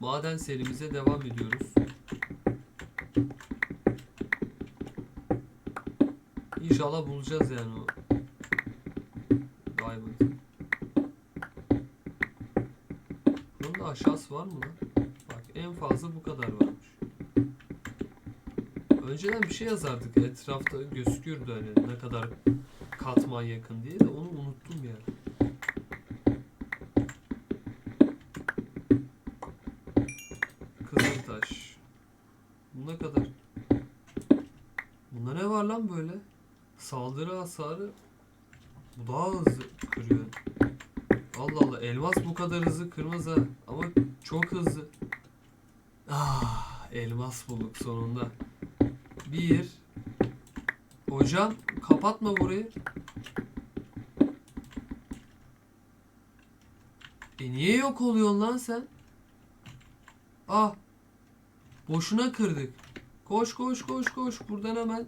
maden serimize devam ediyoruz. İnşallah bulacağız yani o Diamond. Bunun da aşağısı var mı lan? Bak en fazla bu kadar varmış. Önceden bir şey yazardık etrafta gözükürdü hani ne kadar katman yakın diye de onu unuttum ya. Lan böyle? Saldırı hasarı bu daha hızlı kırıyor. Allah Allah elmas bu kadar hızlı kırmaz ha. Ama çok hızlı. Ah elmas bulduk sonunda. Bir. Hocam kapatma burayı. E niye yok oluyorsun lan sen? Ah. Boşuna kırdık. Koş koş koş koş buradan hemen.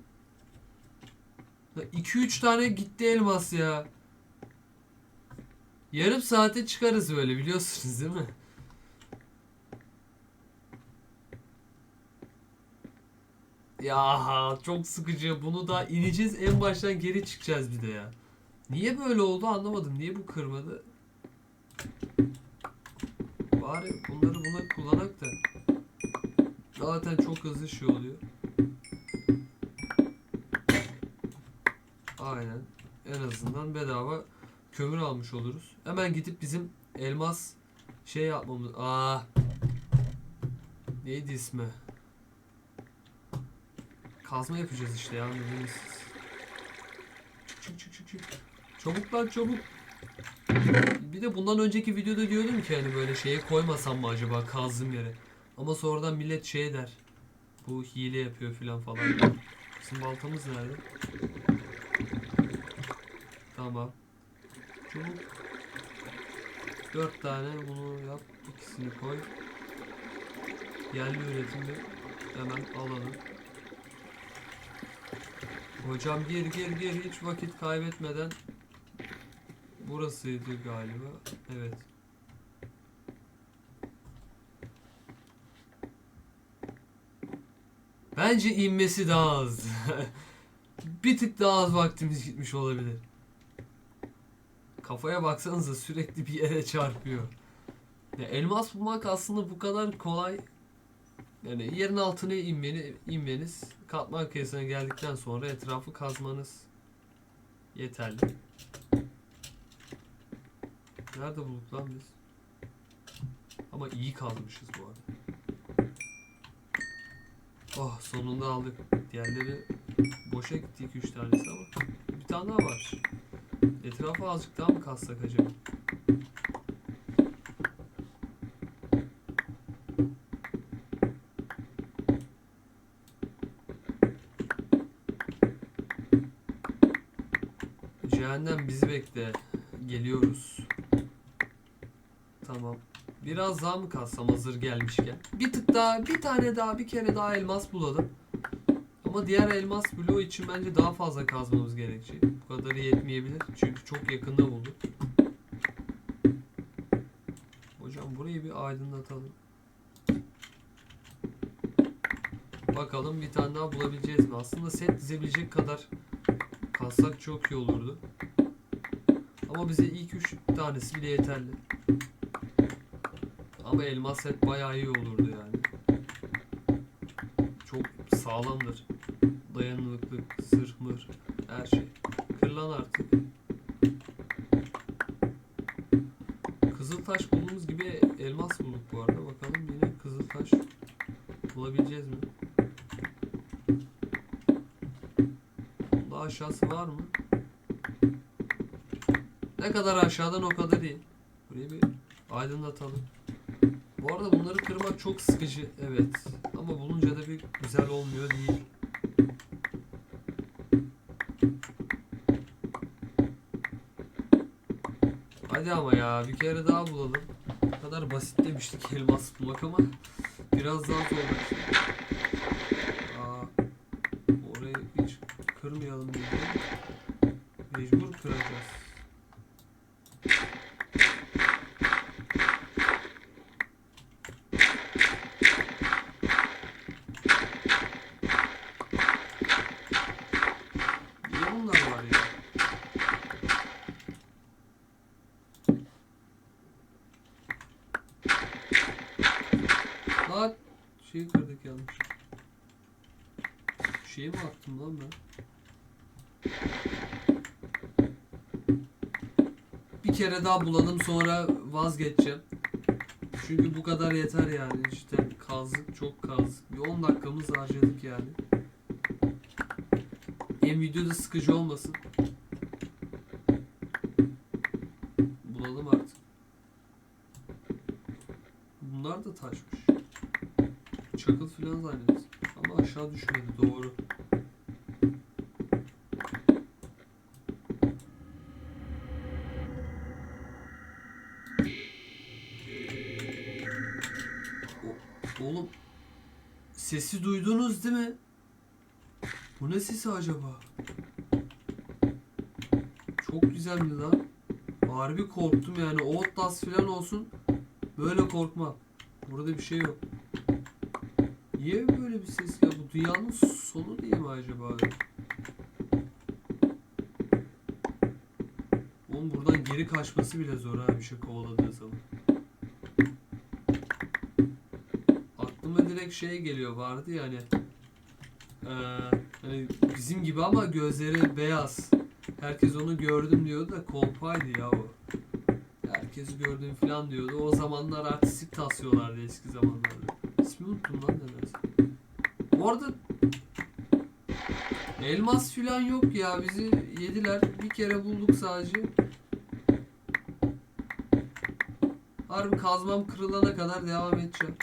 2-3 tane gitti elmas ya. Yarım saate çıkarız böyle biliyorsunuz değil mi? Ya çok sıkıcı. Bunu da ineceğiz en baştan geri çıkacağız bir de ya. Niye böyle oldu anlamadım. Niye bu kırmadı? Bari bunları buna kullanak da. Zaten çok hızlı şey oluyor. Aynen. En azından bedava kömür almış oluruz. Hemen gidip bizim elmas şey yapmamız... Aa. Neydi ismi? Kazma yapacağız işte ya. siz. Çık çık çık çık. Çabuk lan çabuk. Bir de bundan önceki videoda diyordum ki hani böyle şeye koymasam mı acaba kazdığım yere. Ama sonradan millet şey der. Bu hile yapıyor filan falan. Bizim baltamız nerede? Tamam. Çubuk. Dört tane bunu yap. ikisini koy. Yerli üretimi hemen alalım. Hocam gir gir gir hiç vakit kaybetmeden Burasıydı galiba. Evet. Bence inmesi daha az. bir tık daha az vaktimiz gitmiş olabilir. Kafaya baksanıza sürekli bir yere çarpıyor. Ya elmas bulmak aslında bu kadar kolay. Yani yerin altına inmeni, inmeniz, katman kıyısına geldikten sonra etrafı kazmanız yeterli. Nerede bulduk lan biz? Ama iyi kazmışız bu arada. Oh sonunda aldık. Diğerleri boşa gitti 2-3 tanesi ama bir tane daha var. Etrafa azıcık daha mı kazsak acaba? Cehennem bizi bekle. Geliyoruz. Tamam. Biraz daha mı kazsam hazır gelmişken? Bir tık daha, bir tane daha, bir kere daha elmas bulalım. Ama diğer elmas bloğu için bence daha fazla kazmamız gerekecek. Bu kadarı yetmeyebilir. Çünkü çok yakında bulduk. Hocam burayı bir aydınlatalım. Bakalım bir tane daha bulabileceğiz mi? Aslında set dizebilecek kadar kazsak çok iyi olurdu. Ama bize ilk üç tanesi bile yeterli. Ama elmas set bayağı iyi olurdu yani. Çok sağlamdır. Dayanıklılık, zırh mır, her şey. Kırılan artık. Kızıltaş bulduğumuz gibi elmas bulduk bu arada. Bakalım yine kızıltaş bulabileceğiz mi? Daha aşağısı var mı? Ne kadar aşağıdan o kadar iyi. Burayı bir aydınlatalım. Bu arada bunları kırmak çok sıkıcı. Evet. Ama bulunca da bir güzel olmuyor değil. Hadi ama ya bir kere daha bulalım. Bu kadar basit demiştik elmas bulmak ama biraz daha zor. Aa, orayı hiç kırmayalım diye. Mecbur kıracağız. Lan şeyi kırdık yanlış. Şeyi mi attım lan ben? Bir kere daha bulalım sonra vazgeçeceğim. Çünkü bu kadar yeter yani işte kazdık çok kazdık. Bir 10 dakikamız harcadık yani. Hem videoda sıkıcı olmasın. Bulalım artık. Bunlar da taşmış. Çakıl filan zannediyoruz. Aşağı düşmedi doğru. Oğlum sesi duydunuz değil mi? Bu ne sesi acaba? Çok güzeldi lan. Harbi korktum yani. Outlast falan olsun. Böyle korkmam. Burada bir şey yok. Niye böyle bir ses ya? Bu dünyanın sonu diye mi acaba? Oğlum buradan geri kaçması bile zor ha bir şey kovaladığı zaman. Aklıma direkt şey geliyor vardı ya hani eee, hani bizim gibi ama gözleri beyaz. Herkes onu gördüm diyordu da kolpaydı ya o. Herkesi gördüm falan diyordu. O zamanlar artistik tasıyorlardı eski zamanlarda. İsmi unuttum lan nedense. Bu arada elmas filan yok ya. Bizi yediler. Bir kere bulduk sadece. Harbi kazmam kırılana kadar devam edeceğim.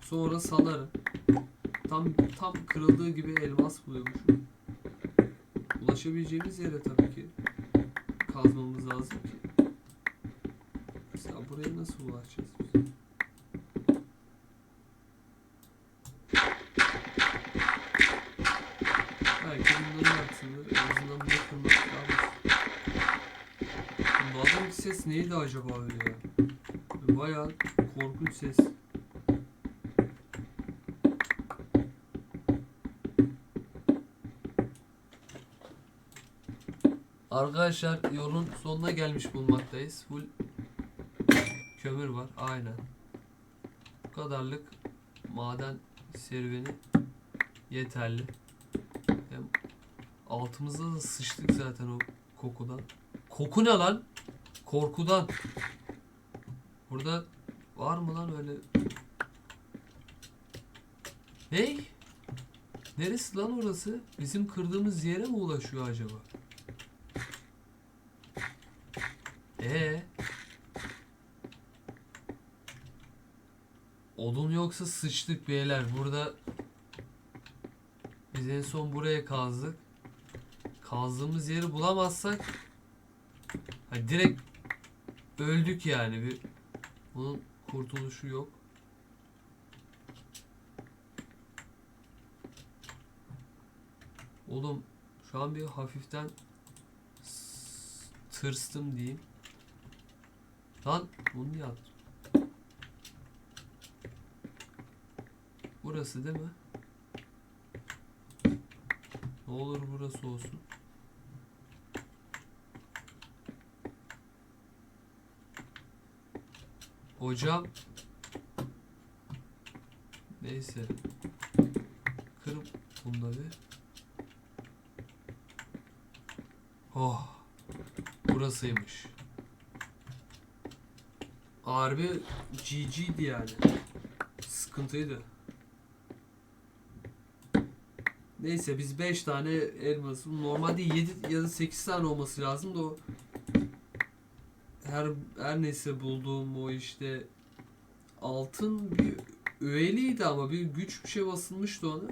Sonra salarım. Tam tam kırıldığı gibi elmas buluyormuşum. Ulaşabileceğimiz yere tabii ki kazmamız lazım ki. Mesela buraya nasıl ulaşacağız ses neydi acaba öyle ya? Bayağı korkunç ses. Arkadaşlar yolun sonuna gelmiş bulmaktayız. Full kömür var. Aynen. Bu kadarlık maden serüveni yeterli. Hem altımızda da sıçtık zaten o kokudan. Koku ne lan? Korkudan. Burada var mı lan öyle? Ney? Neresi lan orası? Bizim kırdığımız yere mi ulaşıyor acaba? Ee. Odun yoksa sıçtık beyler. Burada biz en son buraya kazdık. Kazdığımız yeri bulamazsak hani direkt öldük yani. Bir bunun kurtuluşu yok. Oğlum şu an bir hafiften tırstım diyeyim. Lan bunu niye attım? Burası değil mi? Ne olur burası olsun. Hocam. Neyse. Kırıp bunları. Oh. Burasıymış. Harbi GG'di yani. Sıkıntıydı. Neyse biz 5 tane elması normalde 7 ya da 8 tane olması lazım da o her her neyse bulduğum o işte altın bir öğeliydi ama bir güç bir şey basılmıştı ona.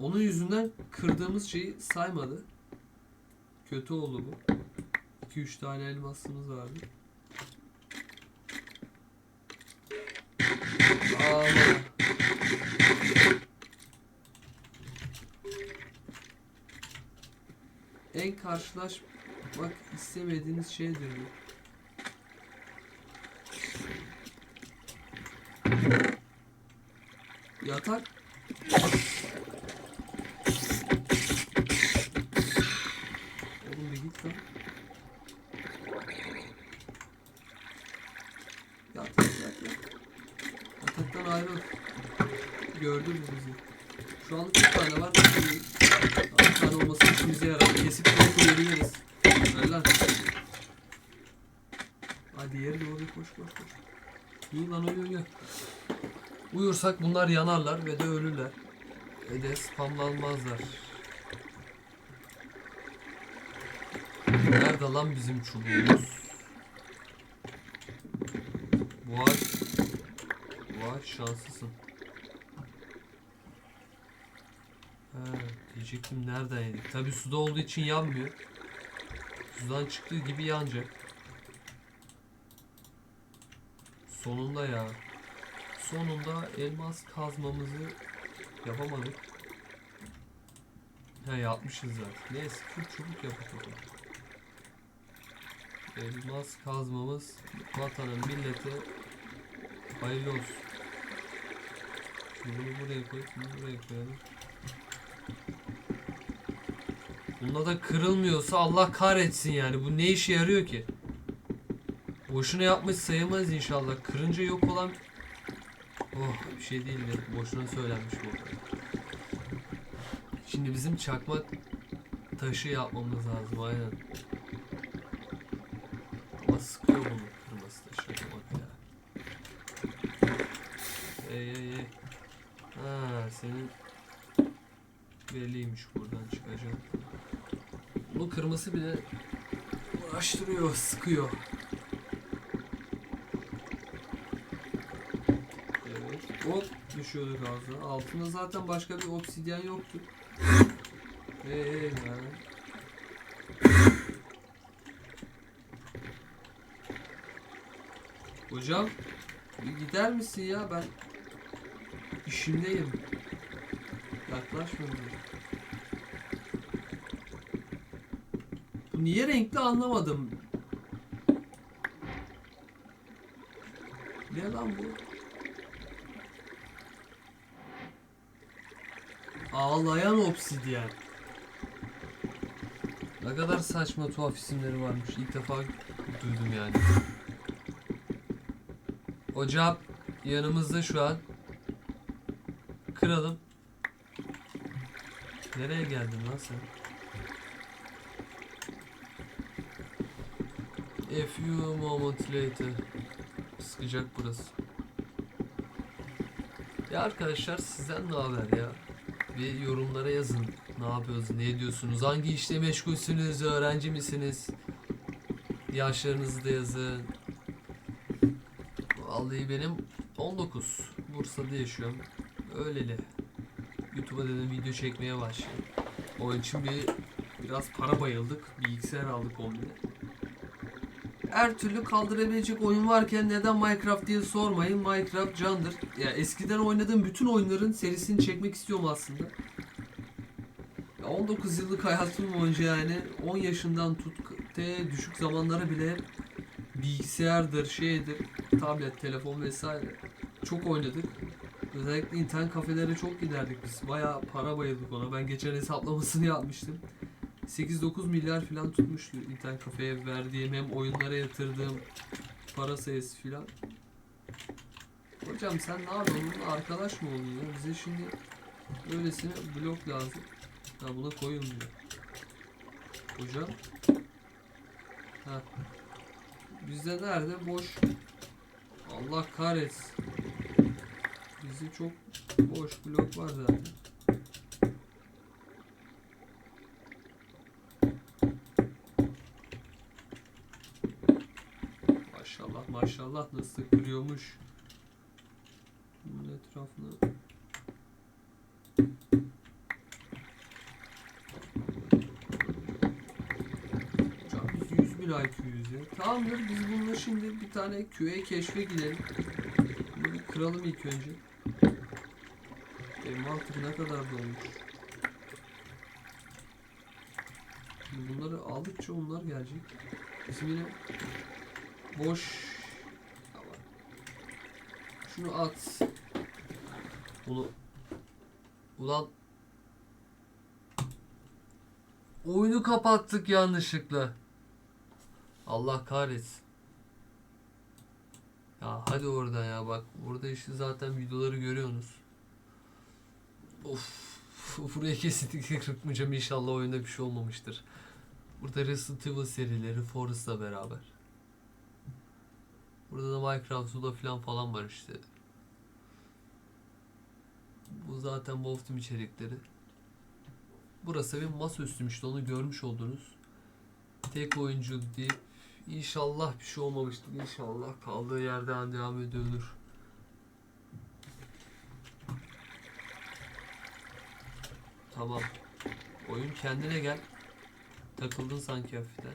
Onun yüzünden kırdığımız şeyi saymadı. Kötü oldu bu. 2-3 tane elmasımız vardı. Allah. En karşılaşmak istemediğiniz şeydir bu. Yatak. Oğlum bir git lan. Yat yat yat. Allah'tan ayrıl. Gördü bu bizi. Şu anlık bir tane var. Bir tane olması işimize yarar. Kesip uyabiliriz. Ver lan. Hadi yere doğru koş koş koş. Uyu lan uyu uyu. Uyursak bunlar yanarlar ve de ölürler. Ve de spamlanmazlar. Nerede lan bizim çubuğumuz? Bu ağaç... Bu ağaç şanslısın. Ha, diyecektim nereden. Tabi suda olduğu için yanmıyor. Sudan çıktığı gibi yanacak. Sonunda ya. Sonunda elmas kazmamızı yapamadık. He yapmışız zaten. Neyse full çubuk yapalım. Elmas kazmamız vatanın millete hayırlı olsun. Şimdi bunu buraya koyup bunu buraya koyalım. Bunda da kırılmıyorsa Allah kahretsin yani. Bu ne işe yarıyor ki? Boşuna yapmış sayılmaz inşallah. Kırınca yok olan... Oh bir şey değil de boşuna söylenmiş bu. Şimdi bizim çakmak taşı yapmamız lazım aynen. Ama sıkıyor bunu kırması taşı yapmak ya. Ey ey ey. Ha senin belliymiş buradan çıkacak. Bunu kırması bile uğraştırıyor, sıkıyor. Hop düşüyorduk ağzına. Altında zaten başka bir obsidyen yoktu. Eee yani. Hocam gider misin ya ben işimdeyim. Yaklaşma. Bu niye renkli anlamadım. Ne lan bu? Ağlayan obsidyen. Ne kadar saçma tuhaf isimleri varmış. İlk defa duydum yani. Hocam yanımızda şu an. Kıralım. Nereye geldin lan sen? A few moments later. Sıkacak burası. Ya arkadaşlar sizden ne haber ya? Bir yorumlara yazın. Ne yapıyorsunuz? Ne ediyorsunuz? Hangi işle meşgulsünüz? Öğrenci misiniz? Yaşlarınızı da yazın. Vallahi benim 19. Bursa'da yaşıyorum. Öyleli. YouTube'a dedim video çekmeye başlayayım. O için bir biraz para bayıldık. Bilgisayar aldık 10 bine. Her türlü kaldırabilecek oyun varken neden Minecraft diye sormayın. Minecraft candır. Ya eskiden oynadığım bütün oyunların serisini çekmek istiyorum aslında. Ya 19 yıllık hayatım boyunca yani 10 yaşından tut te düşük zamanlara bile bilgisayardır, şeydir, tablet, telefon vesaire çok oynadık. Özellikle internet kafelere çok giderdik biz. Bayağı para bayıldık ona. Ben geçen hesaplamasını yapmıştım. 8-9 milyar falan tutmuştu internet kafeye verdiğim hem oyunlara yatırdığım para sayısı filan. Hocam sen ne yapıyorsun? Arkadaş mı oldun ya? Bize şimdi öylesine blok lazım. Ha buna koyun diyor. Hocam. Ha. Bizde nerede? Boş. Allah kahretsin. Bizde çok boş blok var zaten. Maşallah maşallah nasıl kırıyormuş. Bunun etrafına Hocam biz 100 bin IQ'yüz ya. Tamamdır biz bununla şimdi bir tane QA keşfe gidelim. Bunu kıralım ilk önce. Benim mantık ne kadar dolmuş. Bunları aldıkça onlar gelecek. Bizim yine boş. Şunu at. Bunu Ulan Oyunu kapattık yanlışlıkla. Allah kahretsin. Ya hadi orada ya bak. Burada işte zaten videoları görüyorsunuz. Of. Buraya kesinlikle kırpmayacağım. İnşallah oyunda bir şey olmamıştır. Burada Resident Evil serileri Forest'la beraber. Burada da Minecraft, Zula falan falan var işte. Bu zaten Wolf içerikleri. Burası bir masaüstüm işte onu görmüş oldunuz. Tek oyuncu deyip inşallah bir şey olmamıştır. İnşallah kaldığı yerden devam ediyordur. Tamam. Oyun kendine gel. Takıldın sanki hafiften.